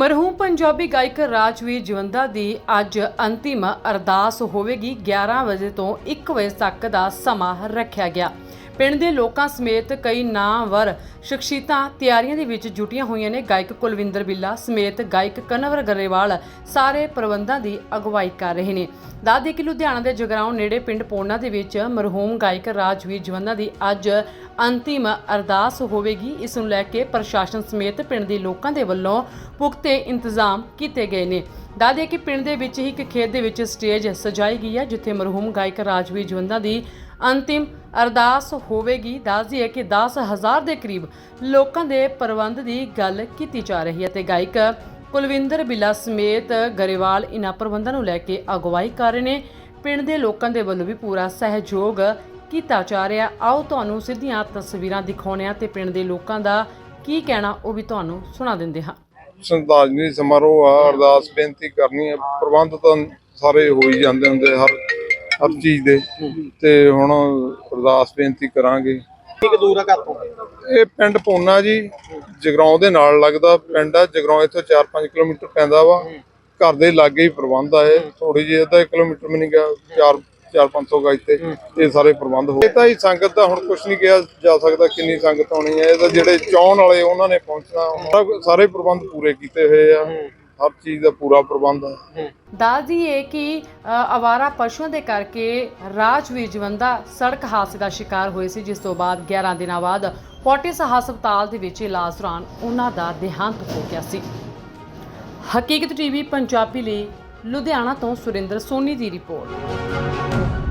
ਮਰਹੂਮ ਪੰਜਾਬੀ ਗਾਇਕ ਰਾਜਵੀਰ ਜਵੰਦਾ ਦੀ ਅੱਜ ਅੰਤਿਮ ਅਰਦਾਸ ਹੋਵੇਗੀ। 11 ਵਜੇ ਤੋਂ 1 ਵਜੇ ਤੱਕ ਦਾ ਸਮਾਂ ਰੱਖਿਆ ਗਿਆ। ਪਿੰਡ ਦੇ ਲੋਕਾਂ ਸਮੇਤ ਕਈ ਨਾਮਵਰ ਸ਼ਖਸੀਅਤਾਂ ਤਿਆਰੀਆਂ ਦੇ ਵਿੱਚ ਜੁਟੀਆਂ ਹੋਈਆਂ ਨੇ। ਗਾਇਕ ਕੁਲਵਿੰਦਰ ਬਿੱਲਾ ਸਮੇਤ ਗਾਇਕ ਕਨਵਰ ਗਰੇਵਾਲ ਸਾਰੇ ਪ੍ਰਬੰਧਾਂ ਦੀ ਅਗਵਾਈ ਕਰ ਰਹੇ ਨੇ। ਦਾਦੇ ਕਿ ਲੁਧਿਆਣਾ ਦੇ ਜਗਰਾਉਂ ਨੇੜੇ ਪਿੰਡ ਪੋਨਾ ਦੇ ਵਿੱਚ ਮਰਹੂਮ ਗਾਇਕ ਰਾਜਵੀਰ ਜਵੰਦਾ ਦੀ ਅੱਜ ਅੰਤਿਮ ਅਰਦਾਸ ਹੋਵੇਗੀ। ਇਸ ਨੂੰ ਲੈ ਕੇ ਪ੍ਰਸ਼ਾਸਨ ਸਮੇਤ ਪਿੰਡ ਦੇ ਲੋਕਾਂ ਦੇ ਵੱਲੋਂ ਪੁਖਤੇ ਇੰਤਜ਼ਾਮ ਕੀਤੇ ਗਏ ਨੇ। ਦਾਦੇ ਕਿ ਪਿੰਡ ਦੇ ਵਿੱਚ ਹੀ ਇੱਕ ਖੇਤ ਦੇ ਵਿੱਚ ਸਟੇਜ ਸਜਾਈ ਗਈ ਹੈ, ਜਿੱਥੇ ਮਰਹੂਮ ਗਾਇਕ ਰਾਜਵੀਰ ਜਵੰਦਾ ਦੀ ਅੰਤਿਮ ਅਰਦਾਸ ਹੋਵੇਗੀ। ਦੱਸਦੀ ਹੈ ਕਿ 10000 ਦੇ ਕਰੀਬ ਲੋਕਾਂ ਦੇ ਪ੍ਰਬੰਧ ਦੀ ਗੱਲ ਕੀਤੀ ਜਾ ਰਹੀ ਹੈ ਤੇ ਗਾਇਕ ਕੁਲਵਿੰਦਰ ਬਿੱਲਾ ਸਮੇਤ ਗਰੇਵਾਲ ਇਨ੍ਹਾਂ ਪ੍ਰਬੰਧਾਂ ਨੂੰ ਲੈ ਕੇ ਅਗਵਾਈ ਕਰ ਰਹੇ ਨੇ। ਪਿੰਡ ਦੇ ਲੋਕਾਂ ਦੇ ਵੱਲੋਂ ਵੀ ਪੂਰਾ ਸਹਿਯੋਗ ਕੀਤਾ ਜਾ ਰਿਹਾ। ਆਓ ਤੁਹਾਨੂੰ ਸਿੱਧੀਆਂ ਤਸਵੀਰਾਂ ਦਿਖਾਉਣੇ ਆ ਤੇ ਪਿੰਡ ਦੇ ਲੋਕਾਂ ਦਾ ਕੀ ਕਹਿਣਾ ਉਹ ਵੀ ਤੁਹਾਨੂੰ ਸੁਣਾ ਦਿੰਦੇ ਹਾਂ। ਸੰਤਾਜਨੀ ਸਮਾਰੋਹ ਆ। ਅਰਦਾਸ ਬੇਨਤੀ ਕਰਨੀ ਹੈ। ਪ੍ਰਬੰਧ ਤਾਂ ਸਾਰੇ ਹੋ ਹੀ ਜਾਂਦੇ ਹੁੰਦੇ ਹਰ ਹਰ ਚੀਜ਼ ਦੇ। ਤੇ ਹੁਣ ਅਰਦਾਸ ਬੇਨਤੀ ਕਰਾਂਗੇ। ਕਿੰਨੀ ਦੂਰ ਆ ਘਰ ਤੋਂ? ਇਹ ਪਿੰਡ ਪੋਨਾ ਜੀ। ਜਗਰਾਉਂ ਦੇ ਨਾਲ ਲੱਗਦਾ ਪਿੰਡ ਆ। ਜਗਰਾਉਂ ਇੱਥੋਂ 4-5 ਕਿਲੋਮੀਟਰ ਪੈਂਦਾ ਵਾ। ਘਰ ਦੇ ਲਾਗੇ ਹੀ ਪ੍ਰਬੰਧ ਆ ਇਹ। ਥੋੜੀ ਜਿਹੀ ਅੱਧਾ ਕਿਲੋਮੀਟਰ ਵੀ ਨਹੀਂ ਗਿਆ। 4 4-500 ਗਜ ਤੇ ਇਹ ਸਾਰੇ ਪ੍ਰਬੰਧ ਹੋ ਇਹ ਤਾਂ ਹੀ ਸੰਗਤ ਦਾ ਹੁਣ ਕੁਝ ਨਹੀਂ ਕਿਹਾ ਜਾ ਸਕਦਾ ਕਿੰਨੀ ਸੰਗਤ ਆਉਣੀ ਹੈ। ਇਹ ਤਾਂ ਜਿਹੜੇ ਚਾਹਣ ਵਾਲੇ ਉਹਨਾਂ ਨੇ ਪਹੁੰਚਣਾ। ਸਾਰੇ ਪ੍ਰਬੰਧ ਪੂਰੇ ਕੀਤੇ ਹੋਏ ਆ। ਹਰ ਚੀਜ਼ ਦਾ ਪੂਰਾ ਪ੍ਰਬੰਧ ਆ ਦੱਸਦੀ ਹੈ ਕਿ ਅਵਾਰਾ ਪਸ਼ੂਆਂ ਦੇ ਕਰਕੇ ਰਾਜਵੀਰ ਜਵੰਦਾ ਸੜਕ ਹਾਦਸੇ ਦਾ ਸ਼ਿਕਾਰ ਹੋਏ ਸੀ, ਜਿਸ ਤੋਂ ਬਾਅਦ 11 ਦਿਨਾਂ ਬਾਅਦ ਪੋਟਿਸ ਹਸਪਤਾਲ ਦੇ ਵਿੱਚ ਇਲਾਜ ਦੌਰਾਨ ਉਹਨਾਂ ਦਾ ਦੇਹਾਂਤ ਹੋ ਗਿਆ ਸੀ। ਹਕੀਕਤ ਟੀਵੀ, ਪੰਜਾਬੀ ਲਈ ਲੁਧਿਆਣਾ ਤੋਂ ਸੁਰਿੰਦਰ ਸੋਨੀ ਦੀ ਰਿਪੋਰਟ।